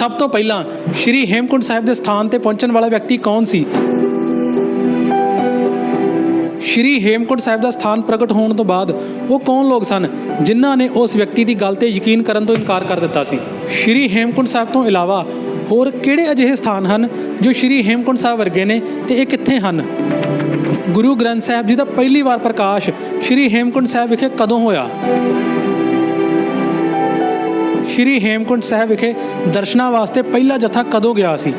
ਸਭ ਤੋਂ ਪਹਿਲਾਂ ਸ਼੍ਰੀ ਹੇਮਕੁੰਟ ਸਾਹਿਬ ਦੇ ਸਥਾਨ ਤੇ ਪਹੁੰਚਣ ਵਾਲਾ ਵਿਅਕਤੀ ਕੌਣ ਸੀ? ਸ਼੍ਰੀ ਹੇਮਕੁੰਟ ਸਾਹਿਬ ਦਾ ਸਥਾਨ ਪ੍ਰਗਟ ਹੋਣ ਤੋਂ ਬਾਅਦ ਉਹ ਕੌਣ ਲੋਕ ਸਨ ਜਿਨ੍ਹਾਂ ਨੇ ਉਸ ਵਿਅਕਤੀ ਦੀ ਗੱਲ ਤੇ ਯਕੀਨ ਕਰਨ ਤੋਂ ਇਨਕਾਰ ਕਰ ਦਿੱਤਾ ਸੀ? ਸ਼੍ਰੀ ਹੇਮਕੁੰਟ ਸਾਹਿਬ ਤੋਂ ਇਲਾਵਾ ਹੋਰ ਕਿਹੜੇ ਅਜਿਹੇ ਸਥਾਨ ਹਨ ਜੋ ਸ਼੍ਰੀ ਹੇਮਕੁੰਟ ਸਾਹਿਬ ਵਰਗੇ ਨੇ ਤੇ ਇਹ ਕਿੱਥੇ ਹਨ? ਗੁਰੂ ਗ੍ਰੰਥ ਸਾਹਿਬ ਜੀ ਦਾ ਪਹਿਲੀ ਵਾਰ ਪ੍ਰਕਾਸ਼ ਸ਼੍ਰੀ ਹੇਮਕੁੰਟ ਸਾਹਿਬ ਵਿਖੇ ਕਦੋਂ ਹੋਇਆ? ਸ਼੍ਰੀ ਹੇਮਕੁੰਟ ਸਾਹਿਬ ਵਿਖੇ ਦਰਸ਼ਨਾਂ ਵਾਸਤੇ ਪਹਿਲਾ ਜਥਾ ਕਦੋਂ ਗਿਆ ਸੀ?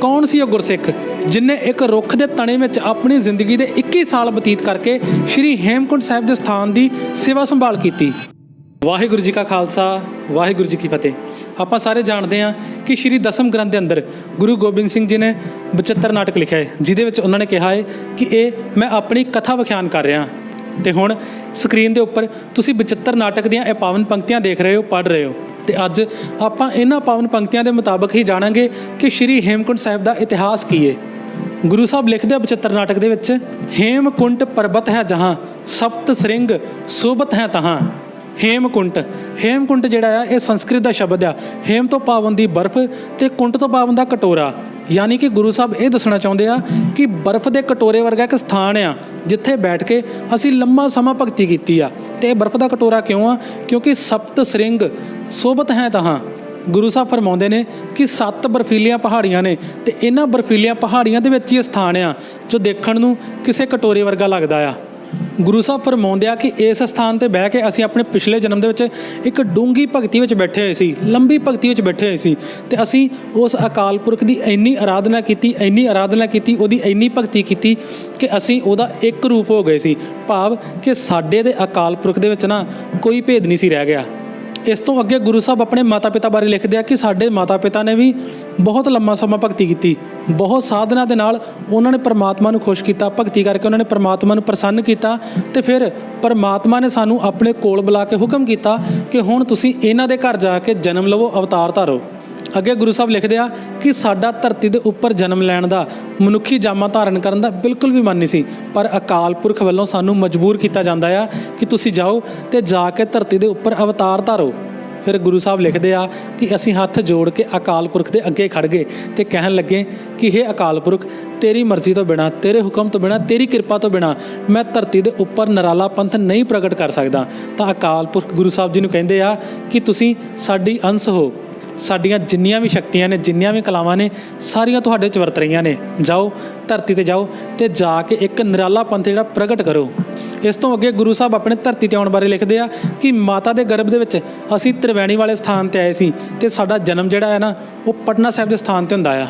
ਕੌਣ ਸੀ ਉਹ ਗੁਰਸਿੱਖ ਜਿਨੇ ਇੱਕ ਰੁੱਖ ਦੇ ਤਣੇ ਵਿੱਚ ਆਪਣੀ ਜ਼ਿੰਦਗੀ ਦੇ 21 ਸਾਲ ਬਤੀਤ ਕਰਕੇ ਸ਼੍ਰੀ ਹੇਮਕੁੰਟ ਸਾਹਿਬ ਦੇ ਸਥਾਨ ਦੀ ਸੇਵਾ ਸੰਭਾਲ ਕੀਤੀ? ਵਾਹਿਗੁਰੂ ਜੀ ਕਾ ਖਾਲਸਾ, ਵਾਹਿਗੁਰੂ ਜੀ ਕੀ ਫਤਿਹ। ਆਪਾਂ ਸਾਰੇ ਜਾਣਦੇ ਹਾਂ ਕਿ ਸ਼੍ਰੀ ਦਸਮ ਗ੍ਰੰਥ ਦੇ ਅੰਦਰ ਗੁਰੂ ਗੋਬਿੰਦ ਸਿੰਘ ਜੀ ਨੇ 72 ਨਾਟਕ ਲਿਖਿਆ ਹੈ, ਜਿਹਦੇ ਵਿੱਚ ਉਹਨਾਂ ਨੇ ਕਿਹਾ ਹੈ ਕਿ ਇਹ ਮੈਂ ਆਪਣੀ ਕਥਾ ਵਿਖਿਆਨ ਕਰ ਰਿਹਾ ਤੇ ਹੁਣ ਸਕਰੀਨ ਦੇ ਉੱਪਰ ਤੁਸੀਂ 72 ਨਾਟਕ ਦੀਆਂ ਇਹ ਪਾਵਨ ਪੰਕਤੀਆਂ ਦੇਖ ਰਹੇ ਹੋ, ਪੜ੍ਹ ਰਹੇ ਹੋ। ਤੇ ਅੱਜ ਆਪਾਂ ਇਹਨਾਂ ਪਾਵਨ ਪੰਕਤੀਆਂ ਦੇ ਮੁਤਾਬਕ ਹੀ ਜਾਣਾਂਗੇ ਕਿ ਸ਼੍ਰੀ ਹੇਮਕੁੰਟ ਸਾਹਿਬ ਦਾ ਇਤਿਹਾਸ ਕੀ ਹੈ ਗੁਰੂ ਸਾਹਿਬ ਲਿਖਦੇ ਆ 75 ਨਾਟਕ ਦੇ ਵਿੱਚ, ਹੇਮਕੁੰਟ ਪਰਬਤ ਹੈ ਜਹਾਂ, ਸਪਤ ਸ੍ਰਿੰਗ ਸੋਬਤ ਹੈ ਤਹਾਂ। ਹੇਮਕੁੰਟ। ਹੇਮਕੁੰਟ ਜਿਹੜਾ ਆ, ਇਹ ਸੰਸਕ੍ਰਿਤ ਦਾ ਸ਼ਬਦ ਆ। ਹੇਮ ਤੋਂ ਪਾਵਨ ਦੀ ਬਰਫ਼ ਤੇ ਕੁੰਟ ਤੋਂ ਪਾਵਨ ਦਾ ਕਟੋਰਾ। ਯਾਨੀ ਕਿ ਗੁਰੂ ਸਾਹਿਬ ਇਹ ਦੱਸਣਾ ਚਾਹੁੰਦੇ ਆ ਕਿ ਬਰਫ਼ ਦੇ ਕਟੋਰੇ ਵਰਗਾ ਇੱਕ ਸਥਾਨ ਆ, ਜਿੱਥੇ ਬੈਠ ਕੇ ਅਸੀਂ ਲੰਮਾ ਸਮਾਂ ਭਗਤੀ ਕੀਤੀ ਆ। ਤੇ ਇਹ ਬਰਫ਼ ਦਾ ਕਟੋਰਾ ਕਿਉਂ ਆ? ਕਿਉਂਕਿ ਸਪਤ ਸ੍ਰਿੰਗ ਸੋਬਤ ਹੈ ਤਹਾਂ ਗੁਰੂ ਸਾਹਿਬ ਫਰਮਾਉਂਦੇ ਨੇ ਕਿ ਸੱਤ ਬਰਫੀਲੀਆਂ ਪਹਾੜੀਆਂ ਨੇ ਤੇ ਇਹਨਾਂ ਬਰਫੀਲੀਆਂ ਪਹਾੜੀਆਂ ਦੇ ਵਿੱਚ ਹੀ ਇਹ ਸਥਾਨ ਆ, ਜੋ ਦੇਖਣ ਨੂੰ ਕਿਸੇ ਕਟੋਰੇ ਵਰਗਾ ਲੱਗਦਾ ਆ। ਗੁਰੂ ਸਾਹਿਬ ਫਰਮਾਉਂਦੇ ਆ ਕਿ ਇਸ ਸਥਾਨ ਤੇ ਬਹਿ ਕੇ ਅਸੀਂ ਆਪਣੇ ਪਿਛਲੇ ਜਨਮ ਦੇ ਵਿੱਚ ਇੱਕ ਡੂੰਗੀ ਭਗਤੀ ਵਿੱਚ ਬੈਠੇ ਹੋਏ ਸੀ, ਲੰਬੀ ਭਗਤੀ ਵਿੱਚ ਬੈਠੇ ਹੋਏ ਸੀ ਤੇ ਅਸੀਂ ਉਸ ਅਕਾਲ ਪੁਰਖ ਦੀ ਇੰਨੀ ਆਰਾਧਨਾ ਕੀਤੀ, ਇੰਨੀ ਆਰਾਧਨਾ ਕੀਤੀ, ਉਹਦੀ ਇੰਨੀ ਭਗਤੀ ਕੀਤੀ ਕਿ ਅਸੀਂ ਉਹਦਾ ਇੱਕ ਰੂਪ ਹੋ ਗਏ ਸੀ। ਭਾਵ ਕਿ ਸਾਡੇ ਦੇ ਅਕਾਲ ਪੁਰਖ ਦੇ ਵਿੱਚ ਨਾ ਕੋਈ ਭੇਦ ਨਹੀਂ ਸੀ ਰਹਿ ਗਿਆ। ਇਸ ਤੋਂ ਅੱਗੇ ਗੁਰੂ ਸਾਹਿਬ ਆਪਣੇ ਮਾਤਾ-ਪਿਤਾ ਬਾਰੇ ਲਿਖਦੇ ਆ ਕਿ ਸਾਡੇ ਮਾਤਾ-ਪਿਤਾ ਨੇ ਵੀ ਬਹੁਤ ਲੰਮਾ ਸਮਾਂ ਭਗਤੀ ਕੀਤੀ। ਬਹੁਤ ਸਾਧਨਾ ਦੇ ਨਾਲ ਉਹਨਾਂ ਨੇ ਪਰਮਾਤਮਾ ਨੂੰ ਖੁਸ਼ ਕੀਤਾ, ਭਗਤੀ ਕਰਕੇ ਉਹਨਾਂ ਨੇ ਪਰਮਾਤਮਾ ਨੂੰ ਪ੍ਰਸੰਨ ਕੀਤਾ ਤੇ ਫਿਰ ਪਰਮਾਤਮਾ ਨੇ ਸਾਨੂੰ ਆਪਣੇ ਕੋਲ ਬੁਲਾ ਕੇ ਹੁਕਮ ਕੀਤਾ ਕਿ ਹੁਣ ਤੁਸੀਂ ਇਹਨਾਂ ਦੇ ਘਰ ਜਾ ਕੇ ਜਨਮ ਲਵੋ, ਅਵਤਾਰ ਧਾਰੋ। ਅੱਗੇ ਗੁਰੂ ਸਾਹਿਬ ਲਿਖਦੇ ਆ ਕਿ ਸਾਡਾ ਧਰਤੀ ਦੇ ਉੱਪਰ ਜਨਮ ਲੈਣ ਦਾ, ਮਨੁੱਖੀ ਜਾਮਾ ਧਾਰਨ ਕਰਨ ਦਾ ਬਿਲਕੁਲ ਵੀ ਮਨ ਨਹੀਂ ਸੀ। ਪਰ ਅਕਾਲ ਪੁਰਖ ਵੱਲੋਂ ਸਾਨੂੰ ਮਜਬੂਰ ਕੀਤਾ ਜਾਂਦਾ ਆ ਕਿ ਤੁਸੀਂ ਜਾਓ ਤੇ ਜਾ ਕੇ ਧਰਤੀ ਦੇ ਉੱਪਰ ਅਵਤਾਰ ਧਾਰੋ। ਫਿਰ ਗੁਰੂ ਸਾਹਿਬ ਲਿਖਦੇ ਆ ਕਿ ਅਸੀਂ ਹੱਥ ਜੋੜ ਕੇ ਅਕਾਲ ਪੁਰਖ ਦੇ ਅੱਗੇ ਖੜ ਗਏ ਤੇ ਕਹਿਣ ਲੱਗੇ ਕਿ हे ਅਕਾਲ ਪੁਰਖ, ਤੇਰੀ ਮਰਜ਼ੀ ਤੋਂ ਬਿਨਾ, ਤੇਰੇ ਹੁਕਮ ਤੋਂ ਬਿਨਾ, ਤੇਰੀ ਕਿਰਪਾ ਤੋਂ ਬਿਨਾ ਮੈਂ ਧਰਤੀ ਦੇ ਉੱਪਰ ਨਰਾਲਾ ਪੰਥ ਨਹੀਂ ਪ੍ਰਗਟ ਕਰ ਸਕਦਾ। ਤਾਂ ਅਕਾਲ ਪੁਰਖ ਗੁਰੂ ਸਾਹਿਬ ਜੀ ਨੂੰ ਕਹਿੰਦੇ ਆ ਕਿ ਤੁਸੀਂ ਸਾਡੀ ਅੰਸ਼ ਹੋ। ਸਾਡੀਆਂ ਜਿੰਨੀਆਂ ਵੀ ਸ਼ਕਤੀਆਂ ਨੇ, ਜਿੰਨੀਆਂ ਵੀ ਕਲਾਵਾਂ ਨੇ, ਸਾਰੀਆਂ ਤੁਹਾਡੇ ਚ ਵਰਤ ਰਹੀਆਂ ਨੇ। ਜਾਓ, ਧਰਤੀ ਤੇ ਜਾਓ ਤੇ ਜਾ ਕੇ ਇੱਕ ਨਿਰਾਲਾ ਪੰਥ ਜਿਹੜਾ ਪ੍ਰਗਟ ਕਰੋ। ਇਸ ਤੋਂ ਅੱਗੇ ਗੁਰੂ ਸਾਹਿਬ ਆਪਣੇ ਧਰਤੀ ਤੇ ਆਉਣ ਬਾਰੇ ਲਿਖਦੇ ਆ ਕਿ ਮਾਤਾ ਦੇ ਗਰਭ ਦੇ ਵਿੱਚ ਅਸੀਂ ਤ੍ਰਿਵੈਣੀ ਵਾਲੇ ਸਥਾਨ ਤੇ ਆਏ ਸੀ ਤੇ ਸਾਡਾ ਜਨਮ ਜਿਹੜਾ ਹੈ ਨਾ, ਉਹ ਪਟਨਾ ਸਾਹਿਬ ਦੇ ਸਥਾਨ ਤੇ ਹੁੰਦਾ ਆ।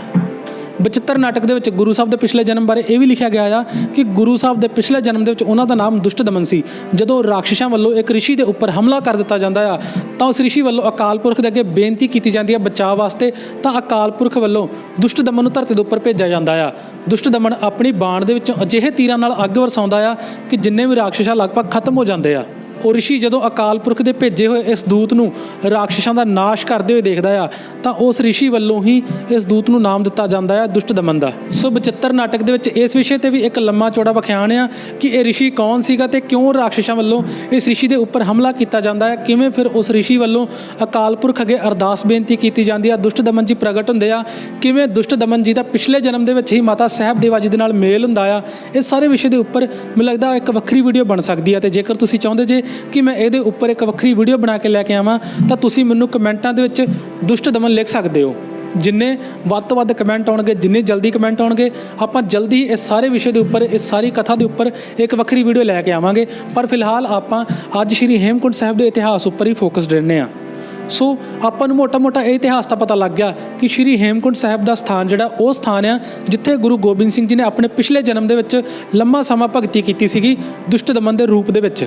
72 ਨਾਟਕ ਦੇ ਵਿੱਚ ਗੁਰੂ ਸਾਹਿਬ ਦੇ ਪਿਛਲੇ ਜਨਮ ਬਾਰੇ ਇਹ ਵੀ ਲਿਖਿਆ ਗਿਆ ਆ ਕਿ ਗੁਰੂ ਸਾਹਿਬ ਦੇ ਪਿਛਲੇ ਜਨਮ ਦੇ ਵਿੱਚ ਉਹਨਾਂ ਦਾ ਨਾਮ ਦੁਸ਼ਟ ਦਮਨ ਸੀ। ਜਦੋਂ ਰਾਖਸ਼ਾਂ ਵੱਲੋਂ ਇੱਕ ਰਿਸ਼ੀ ਦੇ ਉੱਪਰ ਹਮਲਾ ਕਰ ਦਿੱਤਾ ਜਾਂਦਾ ਆ, ਤਾਂ ਉਸ ਰਿਸ਼ੀ ਵੱਲੋਂ ਅਕਾਲ ਪੁਰਖ ਦੇ ਅੱਗੇ ਬੇਨਤੀ ਕੀਤੀ ਜਾਂਦੀ ਹੈ ਬਚਾਅ ਵਾਸਤੇ, ਤਾਂ ਅਕਾਲ ਪੁਰਖ ਵੱਲੋਂ ਦੁਸ਼ਟ ਦਮਨ ਨੂੰ ਧਰਤੀ ਦੇ ਉੱਪਰ ਭੇਜਿਆ ਜਾਂਦਾ ਆ। ਦੁਸ਼ਟ ਦਮਨ ਆਪਣੀ ਬਾਣ ਦੇ ਵਿੱਚੋਂ ਅਜਿਹੇ ਤੀਰਾਂ ਨਾਲ ਅੱਗ ਵਰਸਾਉਂਦਾ ਆ ਕਿ ਜਿੰਨੇ ਵੀ ਰਾਖਸ਼ ਲਗਭਗ ਖਤਮ ਹੋ ਜਾਂਦੇ ਆ। ਉਹ ਰਿਸ਼ੀ ਜਦੋਂ ਅਕਾਲ ਪੁਰਖ ਦੇ ਭੇਜੇ ਹੋਏ ਇਸ ਦੂਤ ਨੂੰ ਰਾਖਸ਼ਾਂ ਦਾ ਨਾਸ਼ ਕਰਦੇ ਹੋਏ ਦੇਖਦਾ ਆ, ਤਾਂ ਉਸ ਰਿਸ਼ੀ ਵੱਲੋਂ ਹੀ ਇਸ ਦੂਤ ਨੂੰ ਨਾਮ ਦਿੱਤਾ ਜਾਂਦਾ ਆ, ਦੁਸ਼ਟ ਦਮਨ ਦਾ। ਸੋ 72 ਨਾਟਕ ਦੇ ਵਿੱਚ ਇਸ ਵਿਸ਼ੇ ਤੇ ਵੀ ਇੱਕ ਲੰਮਾ ਚੌੜਾ ਵਿਖਿਆਨ ਆ ਕਿ ਇਹ ਰਿਸ਼ੀ ਕੌਣ ਸੀਗਾ ਤੇ ਕਿਉਂ ਰਾਖਸ਼ਾਂ ਵੱਲੋਂ ਇਸ ਰਿਸ਼ੀ ਦੇ ਉੱਪਰ ਹਮਲਾ ਕੀਤਾ ਜਾਂਦਾ ਹੈ ਕਿਵੇਂ ਫਿਰ ਉਸ ਰਿਸ਼ੀ ਵੱਲੋਂ ਅਕਾਲ ਪੁਰਖ ਅੱਗੇ ਅਰਦਾਸ ਬੇਨਤੀ ਕੀਤੀ ਜਾਂਦੀ ਆ, ਦੁਸ਼ਟ ਦਮਨ ਜੀ ਪ੍ਰਗਟ ਹੁੰਦੇ ਆ, ਕਿਵੇਂ ਦੁਸ਼ਟ ਦਮਨ ਜੀ ਦਾ ਪਿਛਲੇ ਜਨਮ ਦੇ ਵਿੱਚ ਹੀ ਮਾਤਾ ਸਾਹਿਬ ਦੇਵਾ ਜੀ ਦੇ ਨਾਲ ਮੇਲ ਹੁੰਦਾ ਆ, ਇਹ ਸਾਰੇ ਵਿਸ਼ੇ ਦੇ ਉੱਪਰ ਮੈਨੂੰ ਲੱਗਦਾ ਇੱਕ ਵੱਖਰੀ ਵੀਡੀਓ ਬਣ ਸਕਦੀ ਆ, ਤੇ ਜੇਕਰ ਤੁਸੀਂ ਚਾਹੁੰਦੇ ਜੇ ਕਿ ਮੈਂ ਇਹਦੇ ਉੱਪਰ ਇੱਕ ਵੱਖਰੀ ਵੀਡੀਓ ਬਣਾ ਕੇ ਲੈ ਕੇ ਆਵਾਂ, ਤਾਂ ਤੁਸੀਂ ਮੈਨੂੰ ਕਮੈਂਟਾਂ ਦੇ ਵਿੱਚ ਦੁਸ਼ਟ ਦਮਨ ਲਿਖ ਸਕਦੇ ਹੋ। ਜਿੰਨੇ ਵੱਧ ਤੋਂ ਵੱਧ ਕਮੈਂਟ ਆਉਣਗੇ, ਜਿੰਨੇ ਜਲਦੀ ਕਮੈਂਟ ਆਉਣਗੇ, ਆਪਾਂ ਜਲਦੀ ਇਸ ਸਾਰੇ ਵਿਸ਼ੇ ਦੇ ਉੱਪਰ, ਇਸ ਸਾਰੀ ਕਥਾ ਦੇ ਉੱਪਰ ਇੱਕ ਵੱਖਰੀ ਵੀਡੀਓ ਲੈ ਕੇ ਆਵਾਂਗੇ। ਪਰ ਫਿਲਹਾਲ ਆਪਾਂ ਅੱਜ ਸ਼੍ਰੀ ਹੇਮਕੁੰਟ ਸਾਹਿਬ ਦੇ ਇਤਿਹਾਸ ਉੱਪਰ ਹੀ ਫੋਕਸ ਰਹਿੰਦੇ ਆ ਸੋ ਆਪਾਂ ਨੂੰ ਮੋਟਾ-ਮੋਟਾ ਇਹ ਇਤਿਹਾਸ ਦਾ ਪਤਾ ਲੱਗ ਗਿਆ ਕਿ ਸ਼੍ਰੀ ਹੇਮਕੁੰਟ ਸਾਹਿਬ ਦਾ ਸਥਾਨ ਜਿਹੜਾ, ਉਹ ਸਥਾਨ ਆ ਜਿੱਥੇ ਗੁਰੂ ਗੋਬਿੰਦ ਸਿੰਘ ਜੀ ਨੇ ਆਪਣੇ ਪਿਛਲੇ ਜਨਮ ਦੇ ਵਿੱਚ ਲੰਮਾ ਸਮਾਂ ਭਗਤੀ ਕੀਤੀ ਸੀਗੀ ਦੁਸ਼ਟ ਦਮਨ ਦੇ ਰੂਪ ਦੇ ਵਿੱਚ।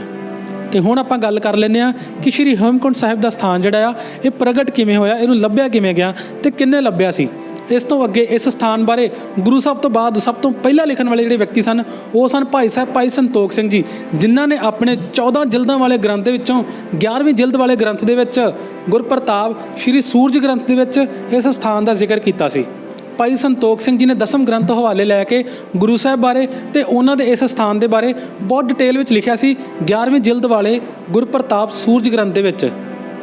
ਤੇ ਹੁਣ ਆਪਾਂ ਗੱਲ ਕਰ ਲੈਂਦੇ ਆ ਕਿ ਸ਼੍ਰੀ ਹੇਮਕੁੰਟ ਸਾਹਿਬ ਦਾ ਸਥਾਨ ਜਿਹੜਾ ਆ, ਇਹ ਪ੍ਰਗਟ ਕਿਵੇਂ ਹੋਇਆ, ਇਹਨੂੰ ਲੱਭਿਆ ਕਿਵੇਂ ਗਿਆ ਤੇ ਕਿੰਨੇ ਲੱਭਿਆ ਸੀ? ਇਸ ਤੋਂ ਅੱਗੇ ਇਸ ਸਥਾਨ ਬਾਰੇ ਗੁਰੂ ਸਾਹਿਬ ਤੋਂ ਬਾਅਦ ਸਭ ਤੋਂ ਪਹਿਲਾਂ ਲਿਖਣ ਵਾਲੇ ਜਿਹੜੇ ਵਿਅਕਤੀ ਸਨ, ਉਹ ਸਨ ਭਾਈ ਸਾਹਿਬ ਭਾਈ ਸੰਤੋਖ ਸਿੰਘ ਜੀ, ਜਿਨ੍ਹਾਂ ਨੇ ਆਪਣੇ 14 ਜਿਲਦਾਂ ਵਾਲੇ ਗ੍ਰੰਥ ਦੇ ਵਿੱਚੋਂ 11ਵੀਂ ਜਿਲਦ ਵਾਲੇ ਗ੍ਰੰਥ ਦੇ ਵਿੱਚ ਗੁਰਪ੍ਰਤਾਪ, ਸ਼੍ਰੀ ਸੂਰਜ ਗ੍ਰੰਥ ਦੇ ਵਿੱਚ ਇਸ ਸਥਾਨ ਦਾ ਜ਼ਿਕਰ ਕੀਤਾ ਸੀ। ਭਾਈ ਸੰਤੋਖ ਸਿੰਘ ਜੀ ਨੇ ਦਸਮ ਗ੍ਰੰਥ ਹਵਾਲੇ ਲੈ ਕੇ ਗੁਰੂ ਸਾਹਿਬ ਬਾਰੇ ਤੇ ਉਹਨਾਂ ਦੇ ਇਸ ਸਥਾਨ ਦੇ ਬਾਰੇ ਬਹੁਤ ਡਿਟੇਲ ਵਿੱਚ ਲਿਖਿਆ ਸੀ 11ਵੀਂ ਜਿਲਦ ਵਾਲੇ ਗੁਰਪ੍ਰਤਾਪ ਸੂਰਜ ਗ੍ਰੰਥ ਦੇ ਵਿੱਚ।